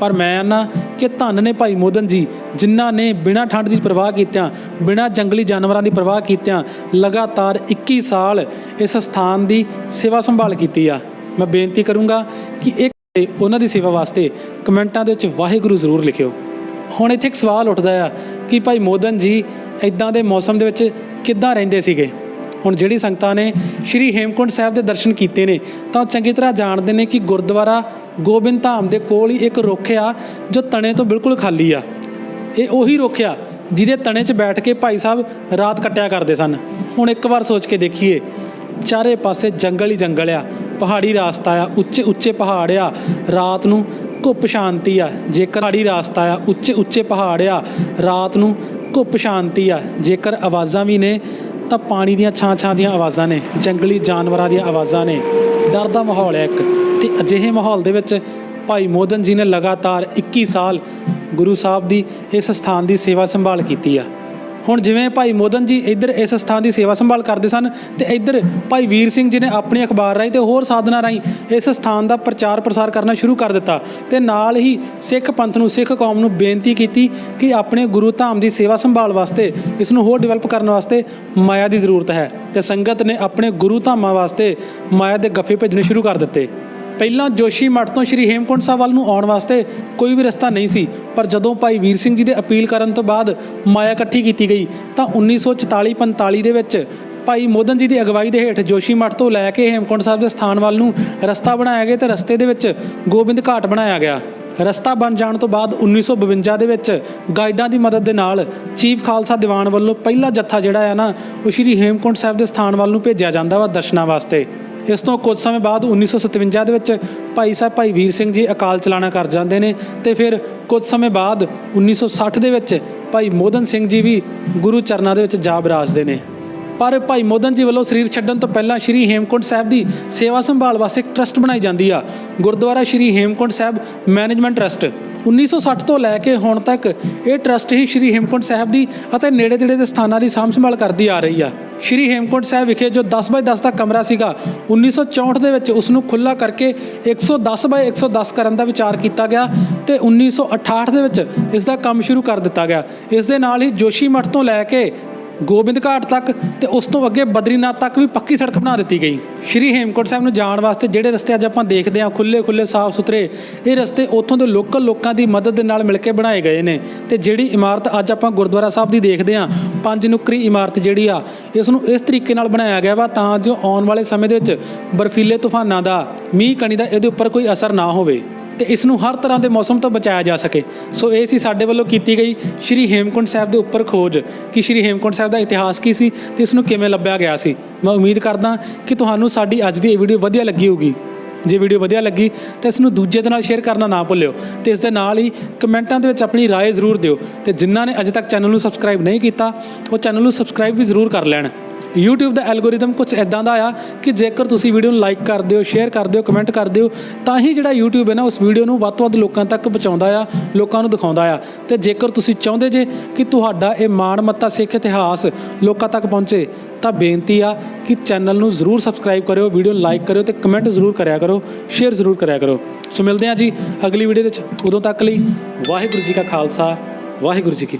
ਪਰ ਮੈਂ ਨਾ ਕਿ ਧੰਨ ਨੇ ਭਾਈ ਮੋਦਨ ਜੀ, ਜਿਨ੍ਹਾਂ ਨੇ ਬਿਨਾਂ ਠੰਡ ਦੀ ਪਰਵਾਹ ਕੀਤਿਆਂ, ਬਿਨਾਂ ਜੰਗਲੀ ਜਾਨਵਰਾਂ ਦੀ ਪਰਵਾਹ ਕੀਤਿਆਂ, ਲਗਾਤਾਰ 21 ਸਾਲ ਇਸ ਸਥਾਨ ਦੀ ਸੇਵਾ ਸੰਭਾਲ ਕੀਤੀ ਆ। ਮੈਂ ਬੇਨਤੀ ਕਰੂੰਗਾ ਕਿ ਇੱਕ ਉਹਨਾਂ ਦੀ ਸੇਵਾ ਵਾਸਤੇ ਕਮੈਂਟਾਂ ਦੇ ਵਿੱਚ ਵਾਹਿਗੁਰੂ ਜ਼ਰੂਰ ਲਿਖਿਓ। ਹੁਣ ਇੱਥੇ ਇੱਕ ਸਵਾਲ ਉੱਠਦਾ ਆ ਕਿ ਭਾਈ ਮੋਦਨ ਜੀ ਇਦਾਂ ਦੇ ਮੌਸਮ ਦੇ ਵਿੱਚ ਕਿੱਦਾਂ ਰਹਿੰਦੇ ਸੀਗੇ? ਹੁਣ ਜਿਹੜੀ ਸੰਗਤਾਂ ਨੇ ਸ਼੍ਰੀ ਹੇਮਕੁੰਟ ਸਾਹਿਬ ਦੇ ਦਰਸ਼ਨ ਕੀਤੇ ਨੇ, ਤਾਂ ਉਹ ਚੰਗੀ ਤਰ੍ਹਾਂ ਜਾਣਦੇ ਨੇ ਕਿ ਗੁਰਦੁਆਰਾ ਗੋਬਿੰਦ ਧਾਮ ਦੇ ਕੋਲ ਹੀ ਇੱਕ ਰੁੱਖ ਆ ਜੋ ਤਣੇ ਤੋਂ ਬਿਲਕੁਲ ਖਾਲੀ ਆ। ਇਹ ਉਹੀ ਰੁੱਖ ਆ ਜਿਹਦੇ ਤਣੇ 'ਚ ਬੈਠ ਕੇ ਭਾਈ ਸਾਹਿਬ ਰਾਤ ਕੱਟਿਆ ਕਰਦੇ ਸਨ। ਹੁਣ ਇੱਕ ਵਾਰ ਸੋਚ ਕੇ ਦੇਖੀਏ, ਚਾਰੇ ਪਾਸੇ ਜੰਗਲ ਹੀ ਜੰਗਲ ਆ, ਪਹਾੜੀ ਰਾਸਤਾ ਆ ਉੱਚੇ ਉੱਚੇ ਪਹਾੜ ਆ, ਰਾਤ ਨੂੰ ਧੁੱਪ ਸ਼ਾਂਤੀ ਆ। ਜੇਕਰ ਪਹਾੜੀ ਰਾਸਤਾ ਆ, ਉੱਚੇ ਉੱਚੇ ਪਹਾੜ ਆ, ਰਾਤ ਨੂੰ ਧੁੱਪ ਸ਼ਾਂਤੀ ਆ। ਜੇਕਰ ਆਵਾਜ਼ਾਂ ਵੀ ਨੇ, ਤਾਂ ਪਾਣੀ ਦੀਆਂ ਛਾਂ-ਛਾਂ ਦੀਆਂ ਆਵਾਜ਼ਾਂ ਨੇ, ਜੰਗਲੀ ਜਾਨਵਰਾਂ ਦੀਆਂ ਆਵਾਜ਼ਾਂ ਨੇ। ਡਰ ਦਾ ਮਾਹੌਲ ਹੈ ਇੱਕ। ਤੇ ਅਜਿਹੇ ਮਾਹੌਲ ਦੇ ਵਿੱਚ ਭਾਈ ਮੋਦਨ ਜੀ ਨੇ ਲਗਾਤਾਰ 21 ਸਾਲ ਗੁਰੂ ਸਾਹਿਬ ਦੀ ਇਸ ਸਥਾਨ ਦੀ ਸੇਵਾ ਸੰਭਾਲ ਕੀਤੀ ਆ। ਹੁਣ ਜਿਵੇਂ ਭਾਈ ਮੋਦਨ ਜੀ ਇੱਧਰ ਇਸ ਸਥਾਨ ਦੀ ਸੇਵਾ ਸੰਭਾਲ ਕਰਦੇ ਸਨ ਤੇ ਇੱਧਰ ਭਾਈ ਵੀਰ ਸਿੰਘ ਜੀ ਨੇ ਆਪਣੇ ਅਖਬਾਰ ਰਾਹੀਂ ਤੇ ਹੋਰ ਸਾਧਨਾਂ ਰਾਹੀਂ ਇਸ ਸਥਾਨ ਦਾ ਪ੍ਰਚਾਰ ਪ੍ਰਸਾਰ ਕਰਨਾ ਸ਼ੁਰੂ ਕਰ ਦਿੱਤਾ ਤੇ ਨਾਲ ਹੀ ਸਿੱਖ ਪੰਥ ਨੂੰ, ਸਿੱਖ ਕੌਮ ਨੂੰ ਬੇਨਤੀ ਕੀਤੀ ਕਿ ਆਪਣੇ ਗੁਰੂ ਧਾਮ ਦੀ ਸੇਵਾ ਸੰਭਾਲ ਵਾਸਤੇ, ਇਸ ਨੂੰ ਹੋਰ ਡਿਵੈਲਪ ਕਰਨ ਵਾਸਤੇ ਮਾਇਆ ਦੀ ਜ਼ਰੂਰਤ ਹੈ ਤੇ ਸੰਗਤ ਨੇ ਆਪਣੇ ਗੁਰੂ ਧਾਮਾਂ ਵਾਸਤੇ ਮਾਇਆ ਦੇ ਗੱਫੇ ਭੇਜਣੇ ਸ਼ੁਰੂ ਕਰ ਦਿੱਤੇ। ਪਹਿਲਾਂ ਜੋਸ਼ੀ ਮੱਠ ਤੋਂ ਸ਼੍ਰੀ ਹੇਮਕੁੰਟ ਸਾਹਿਬ ਵੱਲ ਨੂੰ ਆਉਣ ਵਾਸਤੇ ਕੋਈ ਵੀ ਰਸਤਾ ਨਹੀਂ ਸੀ, ਪਰ ਜਦੋਂ ਭਾਈ ਵੀਰ ਸਿੰਘ ਜੀ ਦੇ ਅਪੀਲ ਕਰਨ ਤੋਂ ਬਾਅਦ ਮਾਇਆ ਇਕੱਠੀ ਕੀਤੀ ਗਈ, ਤਾਂ 1944-45 ਦੇ ਵਿੱਚ ਭਾਈ ਮੋਦਨ ਜੀ ਦੀ ਅਗਵਾਈ ਦੇ ਹੇਠ ਜੋਸ਼ੀ ਮੱਠ ਤੋਂ ਲੈ ਕੇ ਹੇਮਕੁੰਟ ਸਾਹਿਬ ਦੇ ਸਥਾਨ ਵੱਲ ਨੂੰ ਰਸਤਾ ਬਣਾਇਆ ਗਿਆ ਤੇ ਰਸਤੇ ਦੇ ਵਿੱਚ ਗੋਬਿੰਦ ਘਾਟ ਬਣਾਇਆ ਗਿਆ। ਰਸਤਾ ਬਣ ਜਾਣ ਤੋਂ ਬਾਅਦ 1952 ਦੇ ਵਿੱਚ ਗਾਈਡਾਂ ਦੀ ਮਦਦ ਦੇ ਨਾਲ ਚੀਫ ਖਾਲਸਾ ਦੀਵਾਨ ਵੱਲੋਂ ਪਹਿਲਾ ਜੱਥਾ ਜਿਹੜਾ ਆ ਨਾ, ਉਹ ਸ਼੍ਰੀ ਹੇਮਕੁੰਟ ਸਾਹਿਬ ਦੇ ਸਥਾਨ ਵੱਲ ਨੂੰ ਭੇਜਿਆ ਜਾਂਦਾ ਵਾ ਦਰਸ਼ਨਾਂ ਵਾਸਤੇ। ਇਸ ਤੋਂ ਕੁਝ ਸਮੇਂ ਬਾਅਦ 1957 ਦੇ ਵਿੱਚ ਭਾਈ ਸਾਹਿਬ ਭਾਈ ਵੀਰ ਸਿੰਘ ਜੀ ਅਕਾਲ ਚਲਾਣਾ ਕਰ ਜਾਂਦੇ ਨੇ ਤੇ ਫਿਰ ਕੁਝ ਸਮੇਂ ਬਾਅਦ 1960 ਦੇ ਵਿੱਚ ਭਾਈ ਮੋਦਨ ਸਿੰਘ ਜੀ ਵੀ ਗੁਰੂ ਚਰਨਾਂ ਦੇ ਵਿੱਚ ਜਾ ਬਿਰਾਜਦੇ ਨੇ। ਪਰ ਭਾਈ ਮੋਦਨ ਜੀ ਵੱਲੋਂ ਸਰੀਰ ਛੱਡਣ ਤੋਂ ਪਹਿਲਾਂ ਸ਼੍ਰੀ ਹੇਮਕੁੰਟ ਸਾਹਿਬ ਦੀ ਸੇਵਾ ਸੰਭਾਲ ਵਾਸਤੇ ਇੱਕ ਟਰਸਟ ਬਣਾਈ ਜਾਂਦੀ ਆ। Gurdwara Shri Hemkunt Sahib management trust. 1960 ਤੋਂ ਲੈ ਕੇ ਹੁਣ ਤੱਕ ਇਹ ਟਰਸਟ ਹੀ ਸ਼੍ਰੀ ਹੇਮਕੁੰਟ ਸਾਹਿਬ ਦੀ ਅਤੇ ਨੇੜੇ-ਤੇੜੇ ਦੇ ਸਥਾਨਾਂ ਦੀ ਸਾਂਭ ਸੰਭਾਲ ਕਰਦੀ ਆ ਰਹੀ ਆ। ਸ਼੍ਰੀ ਹੇਮਕੁੰਟ ਸਾਹਿਬ ਵਿਖੇ ਜੋ 10 ਬਾਈ 10 ਦਾ ਕਮਰਾ ਸੀਗਾ 1964 ਦੇ ਵਿੱਚ ਉਸ ਨੂੰ ਖੁੱਲਾ ਕਰਕੇ 110 ਬਾਈ 110 ਕਰਨ ਦਾ ਵਿਚਾਰ ਕੀਤਾ ਗਿਆ ਤੇ 1968 ਦੇ ਵਿੱਚ ਇਸ ਦਾ ਕੰਮ ਸ਼ੁਰੂ ਕਰ ਦਿੱਤਾ ਗਿਆ। ਇਸ ਦੇ ਨਾਲ ਹੀ ਜੋਸ਼ੀ ਮੱਠ ਤੋਂ ਲੈ ਕੇ ਗੋਬਿੰਦ ਘਾਟ ਤੱਕ ਤੇ ਉਸ ਤੋਂ ਅੱਗੇ ਬਦਰੀਨਾਥ ਤੱਕ ਵੀ ਪੱਕੀ ਸੜਕ ਬਣਾ ਦਿੱਤੀ ਗਈ। ਸ਼੍ਰੀ ਹੇਮਕੁੰਟ ਸਾਹਿਬ ਨੂੰ ਜਾਣ ਵਾਸਤੇ ਜਿਹੜੇ ਰਸਤੇ ਅੱਜ ਆਪਾਂ ਦੇਖਦੇ ਹਾਂ ਖੁੱਲੇ ਖੁੱਲੇ ਸਾਫ਼ ਸੁਥਰੇ ਇਹ ਰਸਤੇ ਉੱਥੋਂ ਦੇ ਲੋਕਲ ਲੋਕਾਂ ਦੀ ਮਦਦ ਦੇ ਨਾਲ ਮਿਲ ਕੇ ਬਣਾਏ ਗਏ ਨੇ। ਤੇ ਜਿਹੜੀ ਇਮਾਰਤ ਅੱਜ ਆਪਾਂ ਗੁਰਦੁਆਰਾ ਸਾਹਿਬ ਦੀ ਦੇਖਦੇ ਹਾਂ, ਪੰਜ ਨੁਕਰੀ ਇਮਾਰਤ ਜਿਹੜੀ ਆ, ਇਸ ਨੂੰ ਇਸ ਤਰੀਕੇ ਨਾਲ ਬਣਾਇਆ ਗਿਆ ਵਾ ਤਾਂ ਜੋ ਆਉਣ ਵਾਲੇ ਸਮੇਂ ਦੇ ਵਿੱਚ ਬਰਫੀਲੇ ਤੂਫਾਨਾਂ ਦਾ ਮੀਂਹ ਕਣੀ ਦਾ ਇਹਦੇ ਉੱਪਰ ਕੋਈ ਅਸਰ ਨਾ ਹੋਵੇ। ਤੇ ਇਸ ਨੂੰ ਹਰ ਤਰ੍ਹਾਂ ਦੇ ਮੌਸਮ ਤੋਂ ਬਚਾਇਆ ਜਾ ਸਕੇ ਸੋ ਇਹ ਸੀ ਸਾਡੇ ਵੱਲੋਂ ਕੀਤੀ ਗਈ ਸ਼੍ਰੀ ਹੇਮਕੁੰਟ ਸਾਹਿਬ ਦੇ ਉੱਪਰ ਖੋਜ ਕਿ ਸ਼੍ਰੀ ਹੇਮਕੁੰਟ ਸਾਹਿਬ ਦਾ ਇਤਿਹਾਸ ਕੀ ਸੀ ਤੇ ਇਸ ਨੂੰ ਕਿਵੇਂ ਲੱਭਿਆ ਗਿਆ ਸੀ ਮੈਂ ਉਮੀਦ ਕਰਦਾ ਕਿ ਤੁਹਾਨੂੰ ਸਾਡੀ ਅੱਜ ਦੀ ਇਹ ਵੀਡੀਓ ਵਧੀਆ ਲੱਗੀ ਹੋਊਗੀ ਜੇ ਵੀਡੀਓ ਵਧੀਆ ਲੱਗੀ ਤਾਂ ਇਸ ਨੂੰ ਦੂਜੇ ਦੇ ਨਾਲ ਸ਼ੇਅਰ ਕਰਨਾ ਨਾ ਭੁੱਲਿਓ ਤੇ ਇਸ ਦੇ ਨਾਲ ਹੀ ਕਮੈਂਟਾਂ ਦੇ ਵਿੱਚ ਆਪਣੀ رائے ਜ਼ਰੂਰ ਦਿਓ ਤੇ ਜਿਨ੍ਹਾਂ ਨੇ ਅਜੇ ਤੱਕ ਚੈਨਲ ਨੂੰ ਸਬਸਕ੍ਰਾਈਬ ਨਹੀਂ ਕੀਤਾ ਉਹ ਚੈਨਲ ਨੂੰ ਸਬਸਕ੍ਰਾਈਬ ਵੀ ਜ਼ਰੂਰ ਕਰ ਲੈਣ YouTube ਦਾ ਐਲਗੋਰਿਦਮ ਕੁਝ ਐਦਾਂ ਦਾ ਆ ਕਿ ਜੇਕਰ ਤੁਸੀਂ ਵੀਡੀਓ ਨੂੰ ਲਾਈਕ ਕਰਦੇ ਹੋ ਸ਼ੇਅਰ ਕਰਦੇ ਹੋ ਕਮੈਂਟ ਕਰਦੇ ਹੋ ਤਾਂ ਹੀ ਜਿਹੜਾ YouTube ਹੈ ਨਾ, ਉਸ ਵੀਡੀਓ ਨੂੰ ਵੱਧ ਤੋਂ ਵੱਧ ਲੋਕਾਂ ਤੱਕ ਪਹੁੰਚਾਉਂਦਾ ਆ, ਲੋਕਾਂ ਨੂੰ ਦਿਖਾਉਂਦਾ ਆ। ਤੇ ਜੇਕਰ ਤੁਸੀਂ ਚਾਹੁੰਦੇ ਜੇ ਕਿ ਤੁਹਾਡਾ ਇਹ ਮਾਣਮੱਤਾ ਸਿੱਖ ਇਤਿਹਾਸ ਲੋਕਾਂ ਤੱਕ ਪਹੁੰਚੇ, ਤਾਂ ਬੇਨਤੀ ਆ ਕਿ ਚੈਨਲ ਨੂੰ ਜ਼ਰੂਰ ਸਬਸਕ੍ਰਾਈਬ ਕਰਿਓ ਵੀਡੀਓ ਨੂੰ ਲਾਈਕ ਕਰਿਓ ਤੇ ਕਮੈਂਟ ਜ਼ਰੂਰ ਕਰਿਆ ਕਰੋ ਸ਼ੇਅਰ ਜ਼ਰੂਰ ਕਰਿਆ ਕਰੋ। ਸੋ ਮਿਲਦੇ ਹਾਂ ਜੀ ਅਗਲੀ ਵੀਡੀਓ ਦੇ ਵਿੱਚ। ਉਦੋਂ ਤੱਕ ਲਈ ਵਾਹਿਗੁਰੂ ਜੀ ਕਾ ਖਾਲਸਾ, ਵਾਹਿਗੁਰੂ ਜੀ ਕੀ